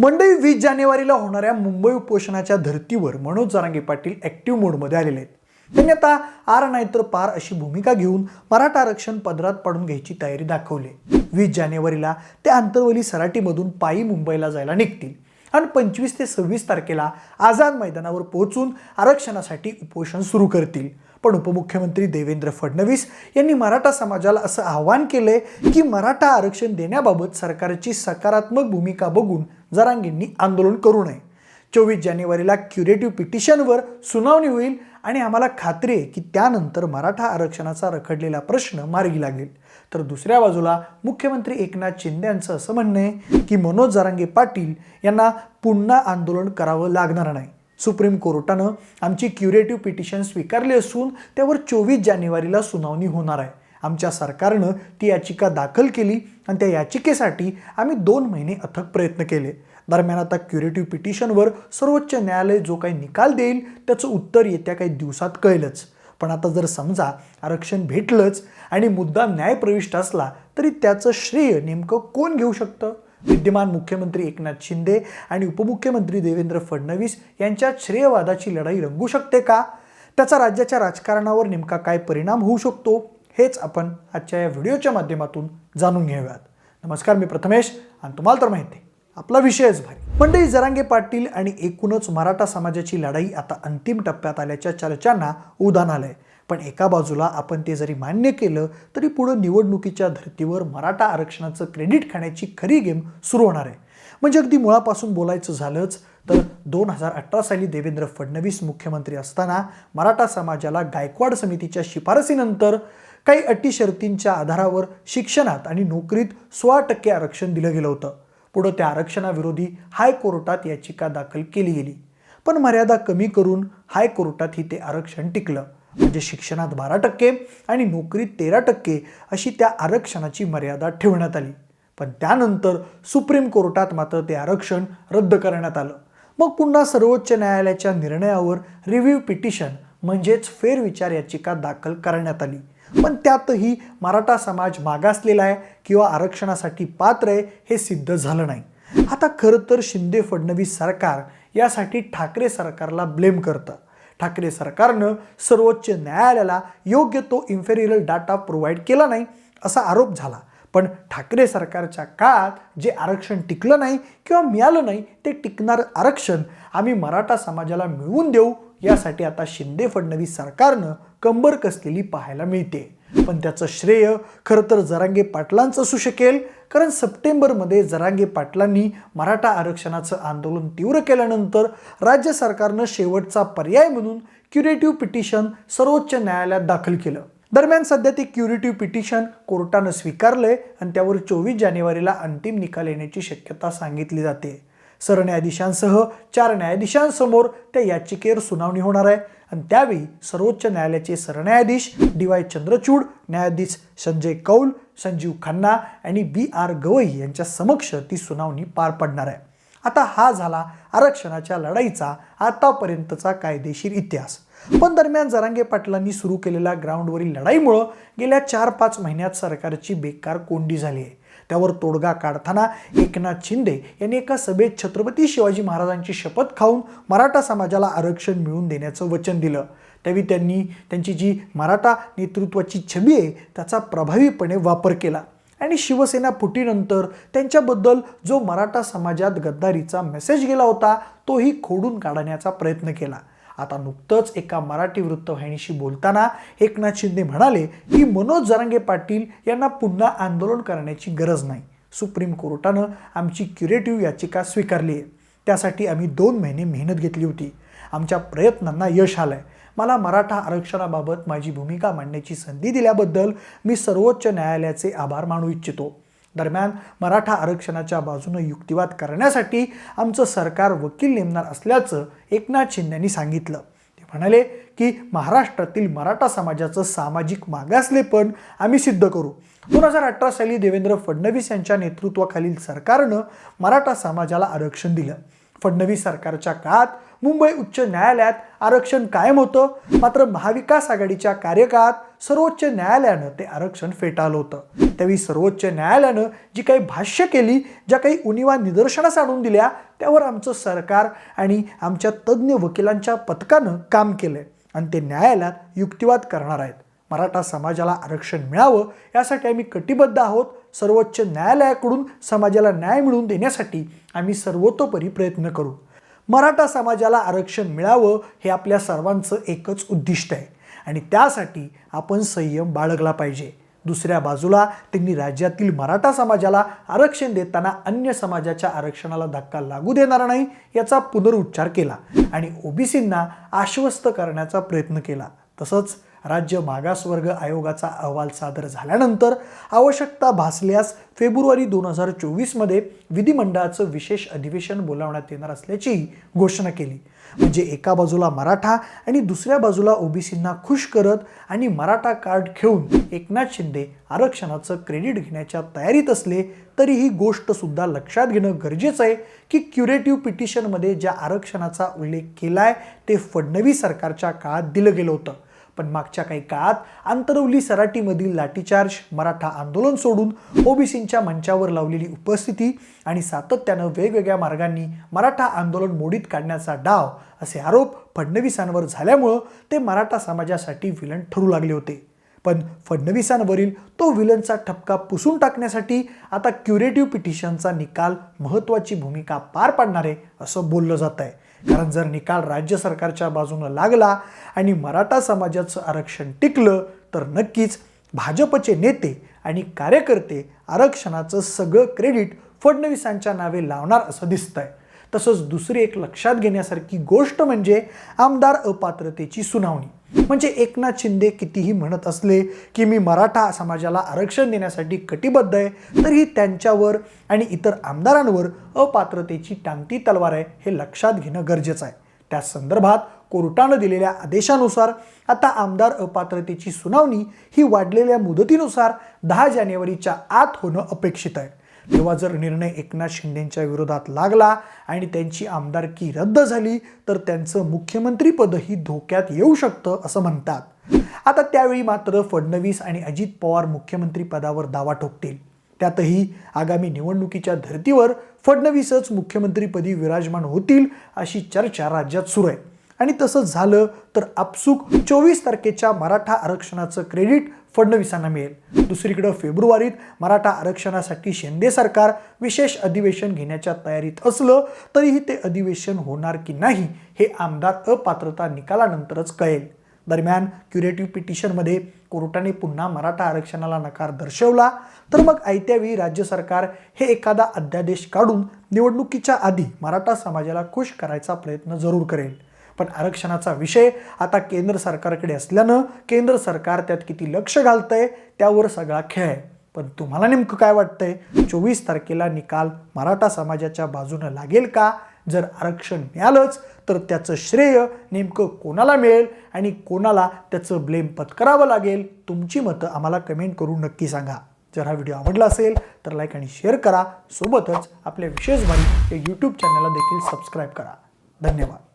मंडई वीस जानेवारीला होणाऱ्या मुंबई उपोषणाच्या धर्तीवर मनोज जरांगे पाटील ॲक्टिव्ह मोडमध्ये आलेले आहेत. त्यांनी आता आर नाही तर पार अशी भूमिका घेऊन मराठा आरक्षण पदरात पाडून घ्यायची तयारी दाखवली. वीस जानेवारीला ते आंतरवली सराटीमधून पायी मुंबईला जायला निघतील आणि पंचवीस ते सव्वीस तारखेला आझाद मैदानावर पोहोचून आरक्षणासाठी उपोषण सुरू करतील. पण उपमुख्यमंत्री देवेंद्र फडणवीस यांनी मराठा समाजाला असं आवाहन केलंय की मराठा आरक्षण देण्याबाबत सरकारची सकारात्मक भूमिका बघून जरांगींनी आंदोलन करू नये. चोवीस जानेवारीला क्युरेटिव्ह पिटिशनवर सुनावणी होईल आणि आम्हाला खात्री आहे की त्यानंतर मराठा आरक्षणाचा रखडलेला प्रश्न मार्गी लागेल. तर दुसऱ्या बाजूला मुख्यमंत्री एकनाथ शिंदे यांचं असं म्हणणं आहे की मनोज जरांगे पाटील यांना पुन्हा आंदोलन करावं लागणार नाही. सुप्रीम कोर्टानं आमची क्युरेटिव्ह पिटिशन स्वीकारली असून त्यावर चोवीस जानेवारीला सुनावणी होणार आहे. आमच्या सरकारनं ती याचिका दाखल केली आणि त्या याचिकेसाठी आम्ही दोन महिने अथक प्रयत्न केले. दरम्यान आता क्युरेटिव्ह पिटिशनवर सर्वोच्च न्यायालय जो काही निकाल देईल त्याचं उत्तर येत्या काही दिवसात कळेलच. पण आता जर समजा आरक्षण भेटलंच आणि मुद्दा न्यायप्रविष्ट असला तरी त्याचं श्रेय नेमकं कोण घेऊ शकतं? विद्यमान मुख्यमंत्री एकनाथ शिंदे आणि उपमुख्यमंत्री देवेंद्र फडणवीस यांच्यात श्रेयवादाची लढाई रंगू शकते का? त्याचा राज्याच्या राजकारणावर नेमका काय परिणाम होऊ शकतो? हेच आपण आजच्या या व्हिडिओच्या माध्यमातून जाणून घेऊयात. नमस्कार मी प्रथमेश आणि तुम्हाला तर माहिती आहे, आपला विषयच भारी. मंडळी जरांगे पाटील आणि एकूणच मराठा समाजाची लढाई आता अंतिम टप्प्यात आल्याच्या चर्चांना उदान आहे पण एका बाजूला आपण ते जरी मान्य केलं तरी पुढं निवडणुकीच्या धर्तीवर मराठा आरक्षणाचं क्रेडिट खाण्याची खरी गेम सुरू होणार आहे. म्हणजे अगदी मुळापासून बोलायचं झालंच तर दोन हजार अठरा साली देवेंद्र फडणवीस मुख्यमंत्री असताना मराठा समाजाला गायकवाड समितीच्या शिफारसीनंतर काही अटी शर्तींच्या आधारावर शिक्षणात आणि नोकरीत सोळा टक्के आरक्षण दिलं गेलं होतं. पुढं त्या आरक्षणाविरोधी हायकोर्टात याचिका दाखल केली गेली. पण मर्यादा कमी करून हायकोर्टात ही ते आरक्षण टिकलं. म्हणजे शिक्षणात बारा टक्के आणि नोकरीत तेरा टक्के अशी त्या आरक्षणाची मर्यादा ठेवण्यात आली. पण त्यानंतर सुप्रीम कोर्टात मात्र ते आरक्षण रद्द करण्यात आलं. मग पुन्हा सर्वोच्च न्यायालयाच्या निर्णयावर रिव्ह्यू पिटिशन म्हणजेच फेरविचार याचिका दाखल करण्यात आली. पण त्यातही मराठा समाज मागासलेला आहे किंवा आरक्षणासाठी पात्र आहे हे सिद्ध झालं नाही. आता खरं तर शिंदे फडणवीस सरकार यासाठी ठाकरे सरकारला ब्लेम करतं. ठाकरे सरकारनं सर्वोच्च न्यायालयाला योग्य तो इन्फेरियल डाटा प्रोव्हाइड केला नाही असा आरोप झाला. पण ठाकरे सरकारच्या काळात जे आरक्षण टिकलं नाही किंवा मिळालं नाही ते टिकणारं आरक्षण आम्ही मराठा समाजाला मिळवून देऊ यासाठी आता शिंदे फडणवीस सरकारनं कंबर कसलेली पाहायला मिळते. पण त्याचं श्रेय खरं तर जरांगे पाटलांचं असू शकेल कारण सप्टेंबरमध्ये जरांगे पाटलांनी मराठा आरक्षणाचं आंदोलन तीव्र केल्यानंतर राज्य सरकारनं शेवटचा पर्याय म्हणून क्युरेटिव्ह पिटिशन सर्वोच्च न्यायालयात दाखल केलं. दरम्यान सध्या ते क्युरेटिव्ह पिटिशन कोर्टानं स्वीकारलंय आणि त्यावर चोवीस जानेवारीला अंतिम निकाल येण्याची शक्यता सांगितली जाते. सरन्यायाधीशांसह चार न्यायाधीशांसमोर त्या याचिकेवर सुनावणी होणार आहे. आणि त्यावेळी सर्वोच्च न्यायालयाचे सरन्यायाधीश डी वाय चंद्रचूड न्यायाधीश संजय कौल संजीव खन्ना आणि बी आर गवई यांच्या समक्ष ती सुनावणी पार पडणार आहे. आता हा झाला आरक्षणाच्या लढाईचा आतापर्यंतचा कायदेशीर इतिहास. पण दरम्यान जरांगे पाटलांनी सुरू केलेल्या ग्राउंडवरील लढाईमुळं गेल्या चार पाच महिन्यात सरकारची बेकार कोंडी झाली आहे. त्यावर तोडगा काढताना एकनाथ शिंदे यांनी एका सभेत छत्रपती शिवाजी महाराजांची शपथ खाऊन मराठा समाजाला आरक्षण मिळवून देण्याचं वचन दिलं. त्यावेळी त्यांनी त्यांची जी मराठा नेतृत्वाची छबी आहे त्याचा प्रभावीपणे वापर केला. आणि शिवसेना फुटीनंतर त्यांच्याबद्दल जो मराठा समाजात गद्दारीचा मेसेज गेला होता तोही खोडून काढण्याचा प्रयत्न केला. आता नुकतंच एका मराठी वृत्तवाहिनीशी बोलताना एकनाथ शिंदे म्हणाले की मनोज जरांगे पाटील यांना पुन्हा आंदोलन करण्याची गरज नाही. सुप्रीम कोर्टानं आमची क्युरेटिव्ह याचिका स्वीकारली आहे. त्यासाठी आम्ही दोन महिने मेहनत घेतली होती. आमच्या प्रयत्नांना यश आलंय. मला मराठा आरक्षणाबाबत माझी भूमिका मांडण्याची संधी दिल्याबद्दल मी सर्वोच्च न्यायालयाचे आभार मानू इच्छितो. दरम्यान मराठा आरक्षणाच्या बाजूनं युक्तिवाद करण्यासाठी आमचं सरकार वकील नेमणार असल्याचं एकनाथ शिंदेंनी सांगितलं. ते म्हणाले की महाराष्ट्रातील मराठा समाजाचं सामाजिक मागासलेपण आम्ही सिद्ध करू. दोन हजार अठरा साली देवेंद्र फडणवीस यांच्या नेतृत्वाखालील सरकारनं मराठा समाजाला आरक्षण दिलं. फडणवीस सरकारच्या काळात मुंबई उच्च न्यायालयात आरक्षण कायम होतं. मात्र महाविकास आघाडीच्या कार्यकाळात सर्वोच्च न्यायालयानं ते आरक्षण फेटाळलं होतं. त्यावेळी सर्वोच्च न्यायालयानं जी काही भाष्य केली ज्या काही उणिवा निदर्शनास आणून दिल्या त्यावर आमचं सरकार आणि आमच्या तज्ज्ञ वकिलांच्या पथकानं काम केलंय आणि ते न्यायालयात युक्तिवाद करणार आहेत. मराठा समाजाला आरक्षण मिळावं यासाठी आम्ही कटिबद्ध आहोत. सर्वोच्च न्यायालयाकडून समाजाला न्याय मिळवून देण्यासाठी आम्ही सर्वतोपरी प्रयत्न करू. मराठा समाजाला आरक्षण मिळावं हे आपल्या सर्वांचं एकच उद्दिष्ट आहे. आणि त्यासाठी आपण संयम बाळगला पाहिजे. दुसऱ्या बाजूला त्यांनी राज्यातील मराठा समाजाला आरक्षण देताना अन्य समाजाच्या आरक्षणाला धक्का लागू देणार नाही याचा पुनरुच्चार केला आणि ओबीसींना आश्वस्त करण्याचा प्रयत्न केला. तसंच राज्य मागासवर्ग आयोगाचा अहवाल सादर झाल्यानंतर आवश्यकता भासल्यास फेब्रुवारी दोन हजार चोवीसमध्ये विधिमंडळाचं विशेष अधिवेशन बोलावण्यात येणार असल्याची घोषणा केली. म्हणजे एका बाजूला मराठा आणि दुसऱ्या बाजूला ओबीसींना खुश करत आणि मराठा कार्ड खेळून एकनाथ शिंदे आरक्षणाचं क्रेडिट घेण्याच्या तयारीत असले तरी ही गोष्ट सुद्धा लक्षात घेणं गरजेचं आहे की क्युरेटिव्ह पिटिशनमध्ये ज्या आरक्षणाचा उल्लेख केलाय ते फडणवीस सरकारच्या काळात दिलं गेलं होतं. पण मागच्या काही काळात आंतरवली सराटीमधील लाठीचार्ज मराठा आंदोलन सोडून ओबीसींच्या मंचावर लावलेली उपस्थिती आणि सातत्यानं वेगवेगळ्या मार्गांनी मराठा आंदोलन मोडीत काढण्याचा डाव असे आरोप फडणवीसांवर झाल्यामुळं ते मराठा समाजासाठी विलन ठरू लागले होते. पण फडणवीसांवरील तो विलनचा ठपका पुसून टाकण्यासाठी आता क्युरेटिव्ह पिटिशनचा निकाल महत्त्वाची भूमिका पार पाडणार आहे असं बोललं जात आहे कारण जर निकाल राज्य सरकारच्या बाजूनं लागला आणि मराठा समाजाचं आरक्षण टिकलं तर नक्कीच भाजपचे नेते आणि कार्यकर्ते आरक्षणाचं सगळं क्रेडिट फडणवीसांच्या नावे लावणार असं दिसतंय. तसंच दुसरी एक लक्षात घेण्यासारखी गोष्ट म्हणजे आमदार अपात्रतेची सुनावणी. म्हणजे एकनाथ शिंदे कितीही म्हणत असले की मी मराठा समाजाला आरक्षण देण्यासाठी कटिबद्ध आहे तरीही त्यांच्यावर आणि इतर आमदारांवर अपात्रतेची टांगती तलवार आहे हे लक्षात घेणं गरजेचं आहे. त्या संदर्भात कोर्टानं दिलेल्या आदेशानुसार आता आमदार अपात्रतेची सुनावणी ही वाढलेल्या मुदतीनुसार दहा जानेवारीच्या आत होणं अपेक्षित आहे. तेव्हा जर निर्णय एकनाथ शिंदेच्या विरोधात लागला आणि त्यांची आमदारकी रद्द झाली तर त्यांचं मुख्यमंत्रीपदही धोक्यात येऊ शकतं असं म्हणतात. आता त्यावेळी मात्र फडणवीस आणि अजित पवार मुख्यमंत्रीपदावर दावा ठोकतील. त्यातही आगामी निवडणुकीच्या धर्तीवर फडणवीसच मुख्यमंत्रीपदी विराजमान होतील अशी चर्चा राज्यात सुरू आहे. आणि तसंच झालं तर आपसूक चोवीस तारखेच्या मराठा आरक्षणाचं क्रेडिट फडणवीसांना मिळेल. दुसरीकडं फेब्रुवारीत मराठा आरक्षणासाठी शिंदे सरकार विशेष अधिवेशन घेण्याच्या तयारीत असलं तरीही ते अधिवेशन होणार की नाही हे आमदार अपात्रता निकालानंतरच कळेल. दरम्यान क्युरेटिव्ह पिटिशनमध्ये कोर्टाने पुन्हा मराठा आरक्षणाला नकार दर्शवला तर मग आयत्यावेळी राज्य सरकार हे एखादा अध्यादेश काढून निवडणुकीच्या आधी मराठा समाजाला खुश करायचा प्रयत्न जरूर करेल. पण आरक्षणाचा विषय आता केंद्र सरकारकडे असल्यानं केंद्र सरकार त्यात किती लक्ष घालतंय त्यावर सगळा खेळ आहे. पण तुम्हाला नेमकं काय वाटतंय? चोवीस तारखेला निकाल मराठा समाजाच्या बाजूनं लागेल का? जर आरक्षण मिळालंच तर त्याचं श्रेय नेमकं कोणाला मिळेल आणि कोणाला त्याचं ब्लेम पत्करावं लागेल? तुमची मतं आम्हाला कमेंट करून नक्की सांगा. जर हा व्हिडिओ आवडला असेल तर लाईक आणि शेअर करा. सोबतच आपल्या विशेष भाई या यूट्यूब चॅनलला देखील सबस्क्राईब करा. धन्यवाद.